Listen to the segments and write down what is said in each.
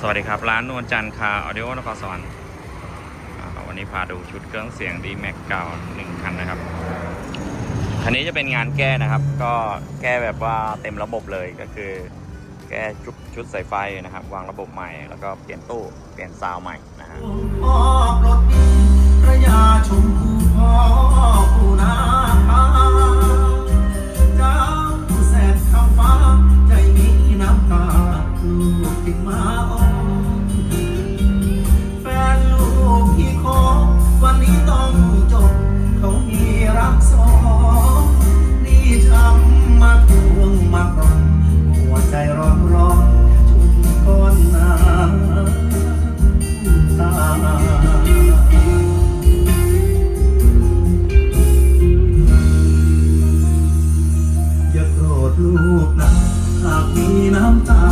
สวัสดีครับ ร้านนวลจันทร์คาออดิโอนครสวรรค์อ่าวันนี้พาดูชุดเครื่องเสียงดีแม็กเก่าหนึ่งคันนะครับ คันนี้จะเป็นงานแก้นะครับ ก็แก้แบบว่าเต็มระบบเลยก็คือ แก้ชุดชุดสายไฟนะครับ วางระบบใหม่ แล้วก็เปลี่ยนตู้เปลี่ยนซาวใหม่นะฮะระยาชมพูพ่อผู้นา ลูกติดมาอ้อมแฟนลูกพี่ขอวันนี้ต้องจบ เขามีรักสองนี่ช้ำมาทวงมากรอนหัวใจร้อนร้อนชุมก้อนน้ำตาอย่าโกรธลูกนะหากมีน้ำตา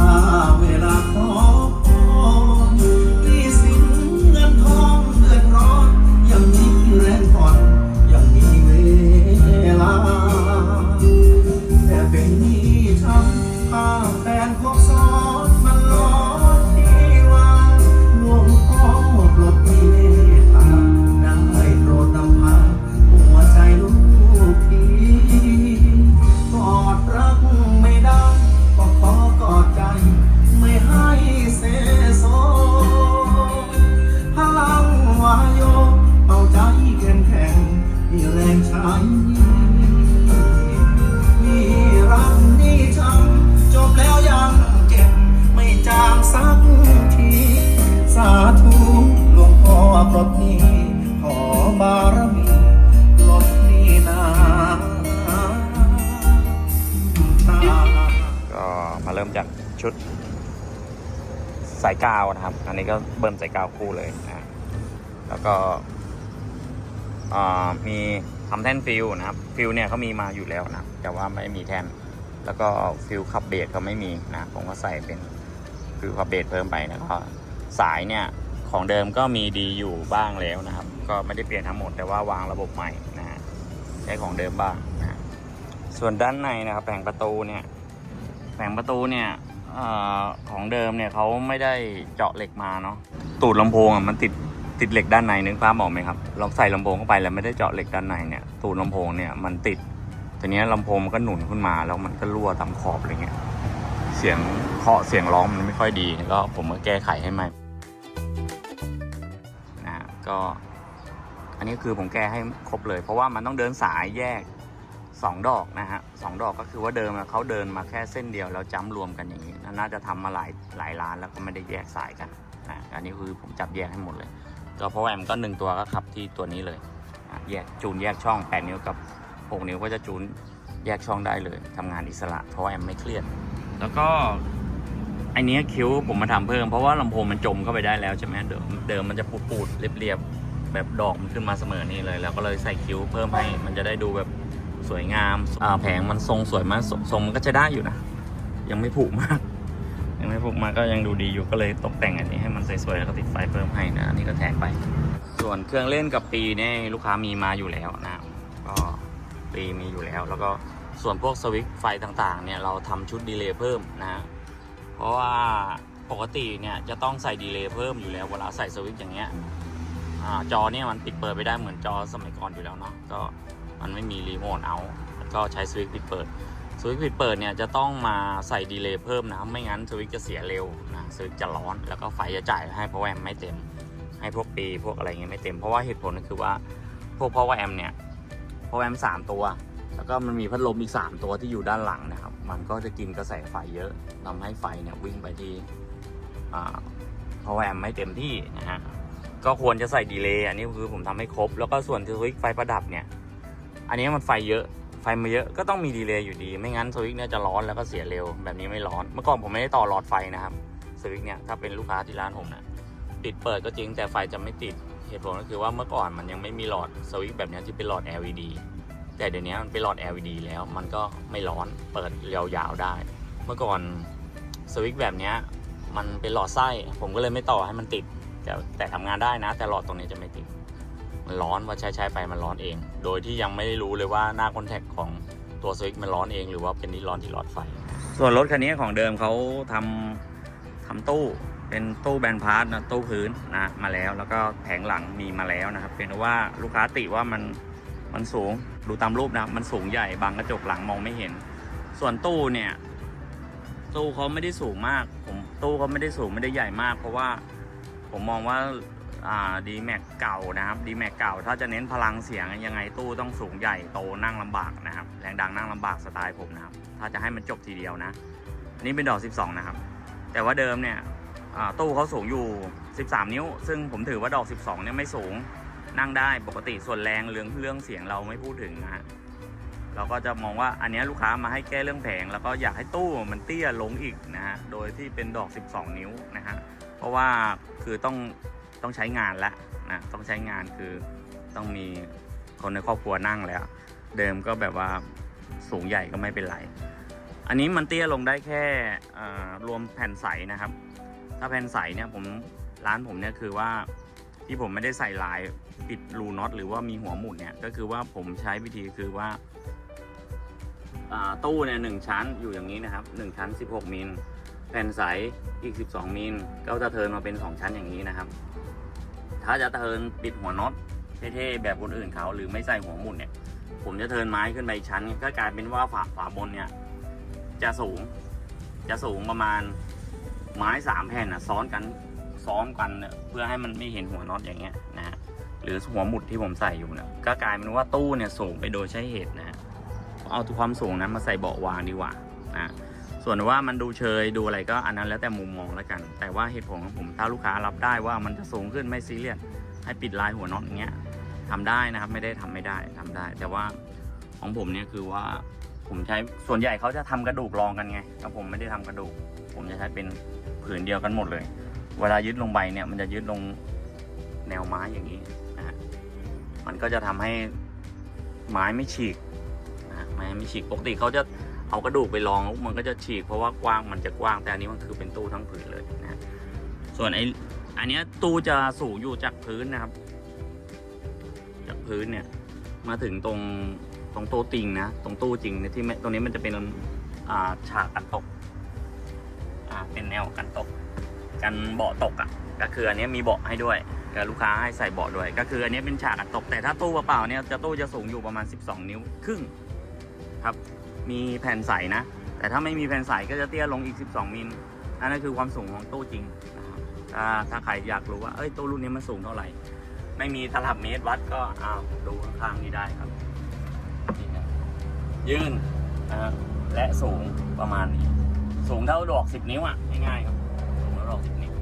สายกาวนะครับ อันนี้ก็เบิ่มสายกาวคู่เลยนะแล้วก็มีทำแท่นฟิลนะครับ ฟิลเนี่ยเขามีมาอยู่แล้วนะ แต่ว่าไม่มีแท่น แล้วก็ฟิลขับเบสเขาไม่มีนะ ผมก็ใส่เป็นฟิลขับเบสเพิ่มไปแล้วก็สายเนี่ยของเดิมก็มีดีอยู่บ้างแล้วนะครับ ก็ไม่ได้เปลี่ยนทั้งหมดแต่ว่าวางระบบใหม่นะใช้ของเดิมบ้างนะส่วนด้านในนะครับแผงประตูเนี่ยแผงประตูเนี่ย อของเดิมเนี่ยเขาไม่ได้เจาะเหล็กมาเนาะตูดลำโพงอะมันติดติดเหล็กด้านในนึกภาพออกไหมครับลองใส่ลำโพงเข้าไปแล้วไม่ได้เจาะเหล็กด้านในเนี่ยตูดลำโพงเนี่ยมันติดทีนี้ยลำโพงมันก็หนุนขึ้นมาแล้วมันก็รั่วตามขอบอะไรเงี้ยเสียงเคาะเสียงร้องมันไม่ค่อยดีก็ผมก็แก้ไขให้ใหม่นะก็ อันนี้คือผมแก้ให้ครบเลย เพราะว่ามันต้องเดินสายแยก สองดอกนะฮะสองดอกก็คือว่าเดิมเขาเดินมาแค่เส้นเดียวแล้วจ้ำรวมกันอย่างนี้ น่าจะทำมาหลายหลายร้านแล้วก็ไม่ได้แยกสายกันนะอันนี้คือผมจับแยกให้หมดเลยก็เพราะว่าแอมก็หนึ่งตัวก็ขับที่ตัวนี้เลยแยกจูนแยกช่อง 8 นิ้วกับ 6 นิ้วก็จะจูนแยกช่องได้เลยทำงานอิสระเพราะว่าแอมไม่เครียด แล้วก็ไอเนี้ยคิ้วผมมาทำเพิ่มเพราะว่าลำโพงมันจมเข้าไปได้แล้วใช่ไหมเดิมเดิมมันจะปูดๆเรียบๆแบบดอกมันขึ้นมาเสมอนี่เลย แล้วก็เลยใส่คิ้วเพิ่มให้มันจะได้ดูแบบ สวยงามแผงมันทรงสวยมากทรงมันก็จะได้อยู่นะ ยังไม่ผุมาก ยังไม่ผุมากก็ยังดูดีอยู่ก็เลยตกแต่งอันนี้ให้มันสวยๆแล้วก็ติดไฟเพิ่มให้นะนนี้ก็แถมไป ส่วนเครื่องเล่นกับปีเนี่ยลูกค้ามีมาอยู่แล้วนะก็ปีมีอยู่แล้ว แล้วก็ส่วนพวกสวิตช์ไฟต่างๆเนี่ยเราทำชุดดีเลย์เพิ่มนะเพราะว่าปกติเนี่ยจะต้องใส่ดีเลย์เพิ่มอยู่แล้วเวลาใส่สวิตช์อย่างเงี้ยอ่าจอเนี่ยมันปิดเปิดไปได้เหมือนจอสมัยก่อนอยู่แล้วเนาะก็ มันไม่มีรีโมทเอาก็ใช้สวิตช์ปิดเปิดสวิตช์ปิดเปิดเนี่ยจะต้องมาใส่ดีเลย์เพิ่มนะไม่งั้นสวิตช์จะเสียเร็วนะสวิตช์จะร้อนแล้วก็ไฟจะจ่ายให้เพราะว่าแอมไม่เต็ม ให้พวกปีพวกอะไรเงี้ยไม่เต็มเพราะว่าเหตุผลก็คือว่าพวกเพราะว่าแอมเนี่ยเพราะว่าแอมสามตัว แล้วก็มันมีพัดลมอีก 3 ตัวที่อยู่ด้านหลังนะครับมันก็จะกินกระแสไฟเยอะทำให้ไฟเนี่ยวิ่งไปที่อ่าเพราะว่าแอมไม่เต็มที่นะฮะก็ควรจะใส่ดีเลย์อันนี้คือผมทำให้ครบ แล้วก็ส่วนสวิตช์ไฟประดับเนี่ย อันนี้มันไฟเยอะไฟมาเยอะก็ต้องมีดีเลย์อยู่ดี ไม่งั้นสวิตช์เนี่ยจะร้อนแล้วก็เสียเร็วแบบนี้ไม่ร้อน เมื่อก่อนผมไม่ได้ต่อหลอดไฟนะครับสวิตช์เนี่ยถ้าเป็นลูกค้าที่ร้านผมนะปิดเปิดก็จริงแต่ไฟจะไม่ติดเหตุผลก็คือว่าเมื่อก่อนมันยังไม่มีหลอดสวิตช์แบบนี้ที่เป็นหลอด LED แต่เดี๋ยวนี้มันเป็นหลอด LED แล้วมันก็ไม่ร้อนเปิดยาวๆได้ เมื่อก่อนสวิตช์แบบนี้มันเป็นหลอดไส้ผมก็เลยไม่ต่อให้มันติดแต่แต่ทำงานได้นะ แต่หลอดตรงนี้จะไม่ติด มันร้อนว่าใช้ใช้ไปมันร้อนเอง โดยที่ยังไม่ได้รู้เลยว่าหน้าคอนแทคของตัวสวิตช์มันร้อนเองหรือว่าเป็นนี่ร้อนที่หลอดไฟ ส่วนรถคันนี้ของเดิมเขาทำทำตู้เป็นตู้แบนพาร์ทนะตู้พื้นนะมาแล้วแล้วก็แผงหลังมีมาแล้วนะครับเป็นว่าลูกค้าติว่ามันมันสูงดูตามรูปนะมันสูงใหญ่บางกระจกหลังมองไม่เห็น ส่วนตู้เนี่ยตู้เขาไม่ได้สูงมาก ผมตู้เขาไม่ได้สูงไม่ได้ใหญ่มาก เพราะว่าผมมองว่า ดีแม็กเก่านะครับดีแม็กเก่า ถ้าจะเน้นพลังเสียงยังไงตู้ต้องสูงใหญ่โตนั่งลำบากนะครับแรงดังนั่งลำบากสไตล์ผมนะครับ ถ้าจะให้มันจบทีเดียวนะนนี้เป็นดอก 12 นะครับ แต่ว่าเดิมเนี่ยตู้เขาสูงอยู่ 13 นิ้ว ซึ่งผมถือว่าดอก 12 เนี่ยไม่สูงนั่งได้ปกติส่วนแรงเรื่องเรื่องเสียงเราไม่พูดถึงนะฮะเราก็จะมองว่าอันนี้ลูกค้ามาให้แก้เรื่องแผง แล้วก็อยากให้ตู้มันเตี้ยลงอีกนะฮะโดยที่เป็นดอก 12 นิ้วนะฮะเพราะว่าคือต้อง ต้องใช้งานแล้วนะต้องใช้งานคือต้องมีคนในครอบครัวนั่งแล้ว เดิมก็แบบว่าสูงใหญ่ก็ไม่เป็นไร อันนี้มันเตี้ยลงได้แค่รวมแผ่นใสนะครับ ถ้าแผ่นใสเนี่ยผมร้านผมเนี่ยคือว่าที่ผมไม่ได้ใส่ลายปิดรูน็อตหรือว่ามีหัวหมุดเนี่ยก็คือว่าผมใช้วิธีคือว่าตู้เนี่ยหนึ่งชั้นอยู่อย่างนี้นะครับหนึ่งชั้น 16 มิล แผ่นใสอีก 12 มิลก็จะเทิร์นมาเป็น 2 ชั้นอย่างนี้นะครับ ถ้าจะเทินปิดหัวน็อตเท่ๆแบบคนอื่นเขาหรือไม่ใส่หัวหมุดเนี่ย ผมจะเทินไม้ขึ้นไปชั้น ก็กลายเป็นว่าฝาฝาบนเนี่ย จะสูง จะสูงประมาณไม้สามแผ่นนะซ้อนกันซ้อมกันเนี่ยเพื่อให้มันไม่เห็นหัวน็อตอย่างเงี้ยนะฮะหรือหัวหมุดที่ผมใส่อยู่เนี่ยก็กลายเป็นว่าตู้เนี่ยสูงไปโดยใช้เหตุนะฮะเอาความสูงนั้นมาใส่เบาะวางดีกว่านะ ส่วนว่ามันดูเชยดูอะไรก็อันนั้นแล้วแต่มุมมองแล้วกัน แต่ว่าเหตุผลของผมถ้าลูกค้ารับได้ว่ามันจะสูงขึ้นไม่ซีเรียสให้ปิดลายหัวน็อตอย่างเงี้ยทำได้นะครับไม่ได้ทำไม่ได้ทำได้ แต่ว่าของผมเนี่ยคือว่าผมใช้ส่วนใหญ่เขาจะทำกระดูกรองกันไงแต่ผมไม่ได้ทำกระดูก ผมจะใช้เป็นผืนเดียวกันหมดเลย เวลายึดลงไปเนี่ยมันจะยึดลงแนวไม้อย่างนี้นะฮะมันก็จะทำให้ไม้ไม่ฉีกนะไม่ไม่ฉีกปกติเขาจะ เอากระดูกไปรองมันก็จะฉีกเพราะว่ากว้างมันจะกว้าง แต่อันนี้มันคือเป็นตู้ทั้งผืนเลยนะส่วนไอ้อันนี้ตู้จะสูงอยู่จากพื้นนะครับ จากพื้นเนี่ย มาถึงตรงตรงโต๊ะจริงนะตรงตู้จริงเนี่ยที่ตรงนี้มันจะเป็นอ่าฉากกันตก อ่าเป็นแนวกันตก กันเบาะตกอะ ก็คืออันนี้มีเบาะให้ด้วยกับลูกค้าให้ใส่เบาะด้วย ก็คืออันนี้เป็นฉากกันตกแต่ถ้าตู้เปล่าเนี่ยจะตู้จะสูงอยู่ประมาณ 12 นิ้วครึ่ง ครับ มีแผ่นใสนะ แต่ถ้าไม่มีแผ่นใสก็จะเตี้ยลงอีก 12 มิลอันนั้นคือความสูงของตู้จริงนะครับถ้าถ้าใครอยากรู้ว่าเอ้ยตู้รุ่นนี้มันสูงเท่าไหร่ ไม่มีตลับเมตรวัดก็อ้าวดูข้างนี้ได้ครับนี่นะยื่นนะและสูงประมาณนี้ สูงเท่าดอก 10 นิ้วอะง่ายๆครับสูงเท่าดอก 10 นิ้ว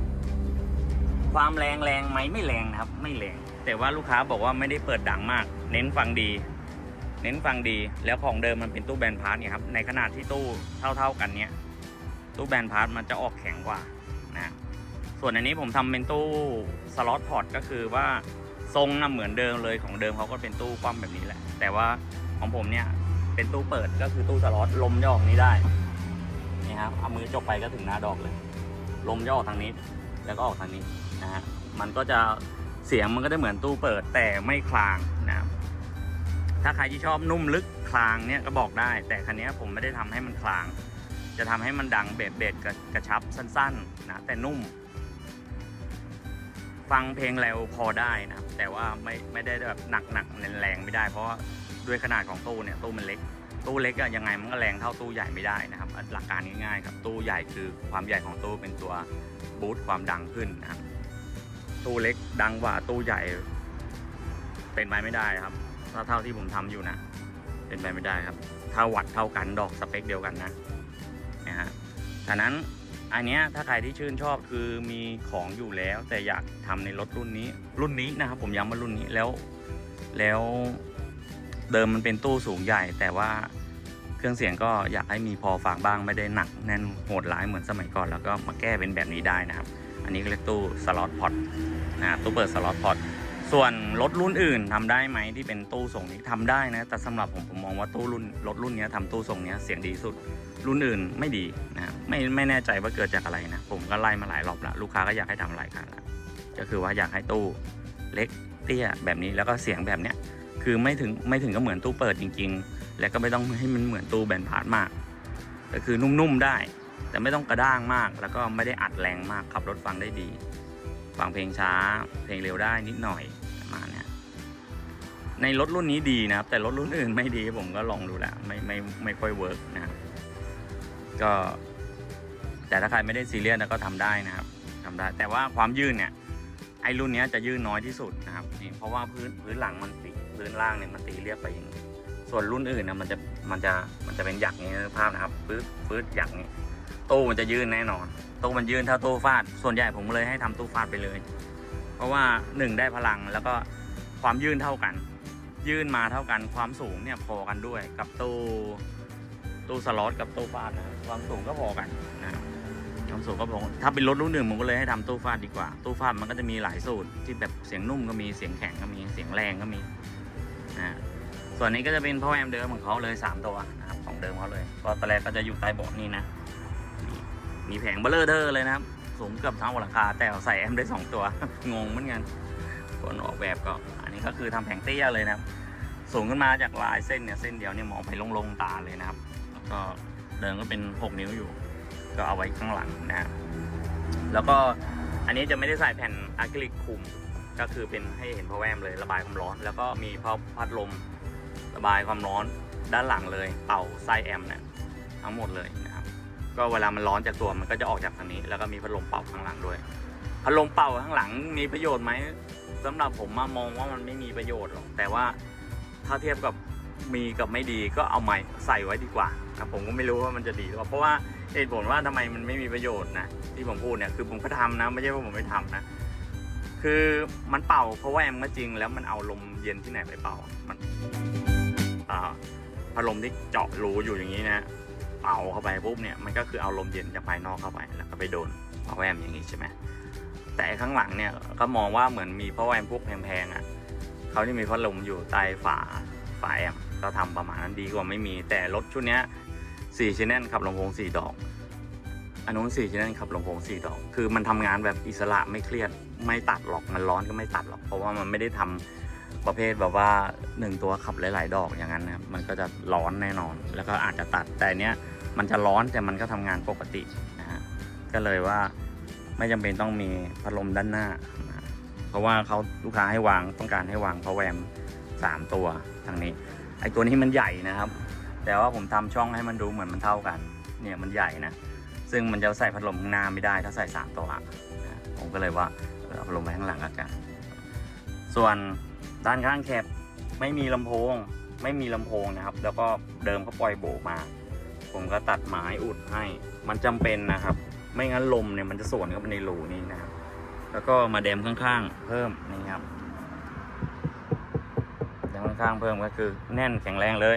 ความแรงแรงไหมไม่แรงนะครับ ไม่แรงแต่ว่าลูกค้าบอกว่าไม่ได้เปิดดังมาก เน้นฟังดี เน้นฟังดีแล้วของเดิมมันเป็นตู้แบนพาร์ทเนี่ยครับในขนาดที่ตู้เท่า ๆกันเนี้ยตู้แบนพาร์ทมันจะออกแข็งกว่านะส่วนอันนี้ผมทำเป็นตู้สล็อตพอร์ตก็คือว่าทรงน่ะเหมือนเดิมเลยของเดิมเขาก็เป็นตู้คว่ำแบบนี้แหละ แต่ว่าของผมเนี่ยเป็นตู้เปิดก็คือตู้สล็อตลมจะออกนี้ได้นี่ครับเอามือจบไปก็ถึงหน้าดอกเลย ลมจะออกทางนี้ แล้วก็ออกทางนี้นะฮะมันก็จะเสียงมันก็จะเหมือนตู้เปิดแต่ไม่คลางนะครับ ถ้าใครที่ชอบนุ่มลึกคลางเนี่ยก็บอกได้ แต่คันนี้ผมไม่ได้ทำให้มันคลาง จะทำให้มันดังเบสเบสกระกระชับสั้นๆนะแต่นุ่ม ฟังเพลงเร็วพอได้นะครับ แต่ว่าไม่ไม่ได้แบบหนักหนักแรงไม่ได้ เพราะด้วยขนาดของตู้เนี่ยตู้มันเล็ก ตู้เล็กอะยังไงมันก็แรงเท่าตู้ใหญ่ไม่ได้นะครับ หลักการง่ายๆครับตู้ใหญ่คือความใหญ่ของตู้เป็นตัวบูตความดังขึ้นนะครับตู้เล็กดังกว่าตู้ใหญ่เป็นไปไม่ได้ครับ ถ้าเท่าที่ผมทำอยู่นะเป็นไปไม่ได้ครับ ถ้าวัดเท่ากันดอกสเปคเดียวกันนะนะฮะฉะนั้นอันเนี้ยถ้าใครที่ชื่นชอบคือมีของอยู่แล้ว แต่อยากทำในรถรุ่นนี้ รุ่นนี้นะครับผมย้ำว่ารุ่นนี้แล้วแล้วเดิมมันเป็นตู้สูงใหญ่ แต่ว่าเครื่องเสียงก็อยากให้มีพอฟังบ้างไม่ได้หนักแน่นโหดร้ายเหมือนสมัยก่อน แล้วก็มาแก้เป็นแบบนี้ได้นะครับ อันนี้ก็เรียกตู้สล็อตพอตนะตู้เปิดสล็อตพอต ส่วนรถรุ่นอื่นทำได้ไหมที่เป็นตู้ส่งนี้ทำได้นะ แต่สำหรับผมผมมองว่าตู้รุ่นรถรุ่นนี้ยทำตู้ส่งนี้เสียงดีสุด รุ่นอื่นไม่ดีนะไม่ไม่แน่ใจว่าเกิดจากอะไรนะ ผมก็ไล่มาหลายรอบละลูกค้าก็อยากให้ทำหลายครั้งละก็คือว่าอยากให้ตู้เล็กเตี้ยแบบนี้แล้วก็เสียงแบบเนี้ยคือไม่ถึงไม่ถึงก็เหมือนตู้เปิดจริง ๆ และก็ไม่ต้องให้มันเหมือนตู้แบนพาร์ทมากก็คือนุ่มๆได้ แต่ไม่ต้องกระด้างมาก แล้วก็ไม่ได้อัดแรงมากขับรถฟังได้ดีฟังเพลงช้า เพลงเร็วได้นิดหน่อย ในรถรุ่นนี้ดีนะครับ แต่รถรุ่นอื่นไม่ดีผมก็ลองดูแล้วไม่ไม่ไม่ค่อยเวิร์กนะครับก็ แต่ถ้าใครไม่ได้ซีเรียสนะก็ทำได้นะครับทำได้ แต่ว่าความยืดเนี่ย ไอ้รุ่นนี้จะยืดน้อยที่สุดนะครับนี่เพราะว่าพื้นพื้นหลังมันตีพื้นล่างเนี่ยมันตีเรียบไปอย่างนี้ส่วนรุ่นอื่นนะมันจะมันจะมันจะเป็นหยักนี้นึกภาพนะครับพื้นพื้นหยักนี้ตู้มันจะยืดแน่นอนตู้มันยืดเท่าตู้ฟาด ส่วนใหญ่ผมเลยให้ทำตู้ฟาดไปเลย เพราะว่าหนึ่งได้พลังแล้วก็ความยืดเท่ากัน ยื่นมาเท่ากันความสูงเนี่ยพอกันด้วยกับตู้ตู้สล็อตกับตู้ฟาดนะความสูงก็พอกันนะความสูงก็พอถ้าเป็นรถรุ่นหนึ่งผมก็เลยให้ทำตู้ฟาดดีกว่า ตู้ฟาดมันก็จะมีหลายสูตรที่แบบเสียงนุ่มก็มีเสียงแข็งก็มีเสียงแรงก็มีนะส่วนนี้ก็จะเป็นพ่อแอมเดิมของเขาเลย 3 ตัวนะครับของเดิมเขาเลยก็ตอนแรกก็จะอยู่ใต้เบาะนี่นะมีแผงเบลเลอร์เทอร์เลยนะครับสูงเกือบเท่าหลังคา แต่ใส่แอมได้สองตัวงงเหมือนกันคนออกแบบก็ นนี้ก็คือทำแผงเตี้ยเลยนะครับ สูงขึ้นมาจากลายเส้นเนี่ยเส้นเดียวเนี่ยมองไปลงๆตาเลยนะครับ แล้วก็เดินก็เป็น 6 นิ้วอยู่ ก็เอาไว้ข้างหลังนะครับแล้วก็อันนี้จะไม่ได้ใส่แผ่นอะคริลิกคุม ก็คือเป็นให้เห็นพาวแวมเลยระบายความร้อน แล้วก็มีพพัดลมระบายความร้อนด้านหลังเลย เป่าไส้แอมเนี่ยทั้งหมดเลยนะครับ ก็เวลามันร้อนจากตัวมันก็จะออกจากทางนี้ แล้วก็มีพัดลมเป่าข้างหลังด้วยพัดลมเป่าข้างหลังมีประโยชน์ไหม สำหรับผมมามองว่ามันไม่มีประโยชน์หรอกแต่ว่าถ้าเทียบกับมีกับไม่ดีก็เอาใหม่ใส่ไว้ดีกว่านะผมก็ไม่รู้ว่ามันจะดีหรือเปล่าเพราะว่าเหตุผลว่าทำไมมันไม่มีประโยชน์นะที่ผมพูดเนี่ยคือผมก็ทำนะไม่ใช่ว่าผมไม่ทำนะ คือมันเป่าเพราะว่าแอมก็จริง แล้วมันเอาลมเย็นที่ไหนไปเป่ามันอ่าพัดลมที่เจาะรูอยู่อย่างนี้นะเป่าเข้าไปปุ๊บเนี่ยมันก็คือเอาลมเย็นจากภายนอกเข้าไปแล้วก็ไปโดนเพราะแอมอย่างนี้ใช่ไหม แต่ข้างหลังเนี่ยก็มองว่าเหมือนมีพราะแอมพวกแพงๆอะเขาที่มีพัดลมอยู่ใต้ฝาฝาแอมก็ทำประมาณนั้นดีกว่าไม่มี แต่รถชุดเนี้ยสี่ชิ้นแน่นขับลำโพงสี่ดอกอันนู้นสี่ชิ้นแน่นขับลำโพงสี่ดอก คือมันทำงานแบบอิสระไม่เครียดไม่ตัดหรอกมันร้อนก็ไม่ตัดหรอก เพราะว่ามันไม่ได้ทำประเภทแบบว่าหนึ่งตัวขับหลาย ๆ ดอกอย่างนั้นนะมันก็จะร้อนแน่นอน แล้วก็อาจจะตัดแต่เนี้ยมันจะร้อนแต่มันก็ทำงานปกตินะฮะก็เลยว่า ไม่จำเป็นต้องมีพัดลมด้านหน้า เพราะว่าเขาลูกค้าให้วางต้องการให้วางพาวแวมสามตัวทางนี้ ไอตัวนี้มันใหญ่นะครับ แต่ว่าผมทำช่องให้มันดูเหมือนมันเท่ากัน เนี่ยมันใหญ่นะ ซึ่งมันจะใส่พัดลมข้างหน้าไม่ได้ ถ้าใส่สามตัว ผมก็เลยว่าเอาพัดลมไว้ข้างหลังละกัน ส่วนด้านข้างแคบไม่มีลำโพง ไม่มีลำโพงนะครับ แล้วก็เดิมเขาปล่อยโบกมา ผมก็ตัดไม้อุดให้ มันจำเป็นนะครับ ไม่งั้นลมเนี่ยมันจะสวนเข้าไปในรูนี่นะครับ แล้วก็มาแดมข้างๆ เพิ่มนี่ครับแดมข้างๆเพิ่มก็คือแน่นแข็งแรงเลย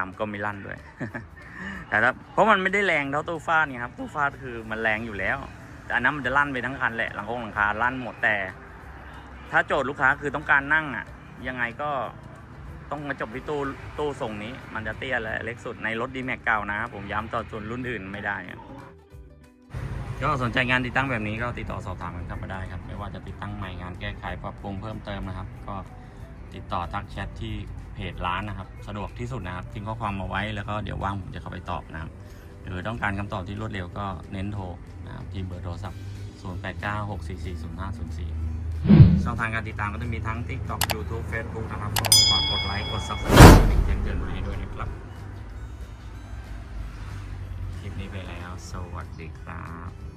ามก็ไม่ลั่นด้วยแต่ถ้าเพราะมันไม่ได้แรงเท่าตู้ฟาดนี่ครับตู้ฟาดคือมันแรงอยู่แล้ว แต่อันนั้นมันจะลั่นไปทั้งคันแหละหลังคงหลังคาลั่นหมดแต่ ถ้าโจทย์ลูกค้าคือต้องการนั่งอะ ยังไงก็ต้องมาจบที่ตู้ตู้ทรงนี้ มันจะเตี้ยและเล็กสุดในรถดีแม็กเก่านะครับผมย้ำต่อส่วนรุ่นอื่นไม่ได้ก็สนใจงานติดตั้งแบบนี้ก็ติดต่อสอบถามกันเข้ามาได้ครับ ไม่ว่าจะติดตั้งใหม่งานแก้ไขปรับปรุงเพิ่มเติมนะครับ ก็ ติดต่อทักแชทที่เพจร้านนะครับ สะดวกที่สุดนะครับทิ้งข้อความมาไว้แล้วก็เดี๋ยวว่างผมจะเข้าไปตอบนะครับ หรือต้องการคำตอบที่รวดเร็วก็เน้นโทรนะครับที่เบอร์โทรศัพท์ 0896440504 ช่องทางการติดตามก็จะมีทั้ง TikTok YouTube Facebook นะครับก็ฝากกดไลค์กด Subscribe แจ้งเตือนบนนี้ด้วยนะครับ คลิปนี้ไปแล้ว สวัสดีครับ